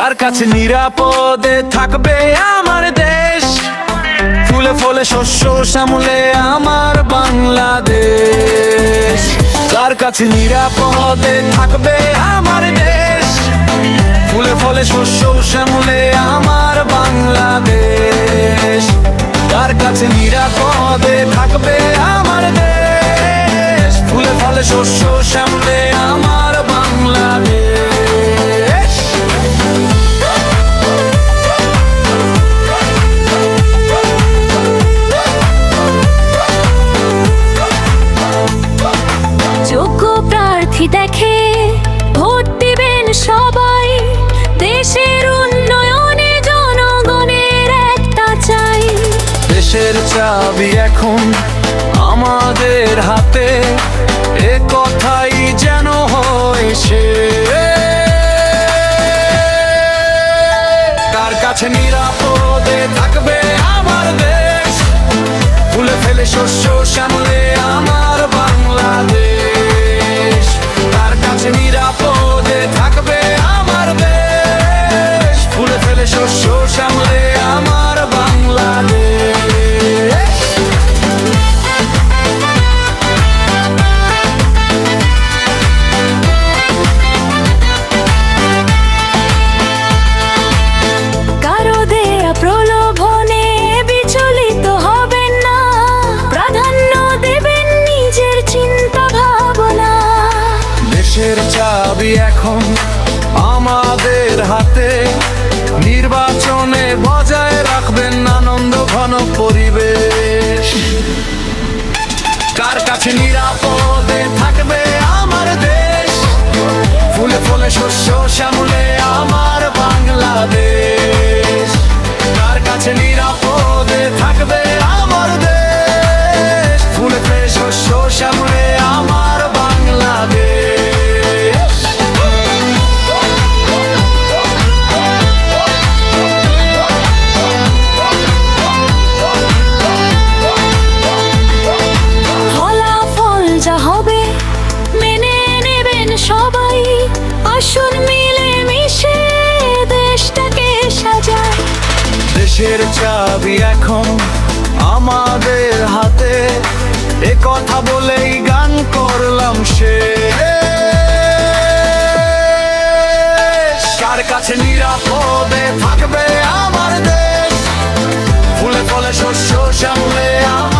কার কাছে নিরাপদে থাকবে আমার দেশ। ফুলে ফলে শস্য শ্যামলে আমার বাংলাদেশ। কার কাছে নিরাপদে থাকবে আমার দেশ। ফুলে ফলে শস্য শ্যামলে আমার বাংলাদেশ। কার কাছে নিরাপদে থাকবে আমার দেশ। ফুলে ফলে শস্য দেশের চাবি এখন আমাদের হাতে। এ কথাই যেন হয়েছে। কার কাছে নিরাপদে থাকবে আমার দেশ? ফুলে ফেলে শস্য শ্যামলে আমার বাংলাদেশ। কার কাছে নিরাপদে থাকবে আমার দেশ? ফুলে ফেলে শস্য শ্যামলে চাবি এখন আমাদের হাতে নির্বাচনে বজায় রাখবেন আনন্দ ঘন পরিবেশ। কার কাছে নিরাপদে থাকবে আমার দেশ? ফুলে ফুলে শস্য শ্যামলে আমার দেশের চাবি এখন আমাদের হাতে। এ কথা বলেই গান করলাম সে। কার কাছে নিরাপদে থাকবে আমার দেশ? ফুলে ফলে শস্য শ্যামলে আমার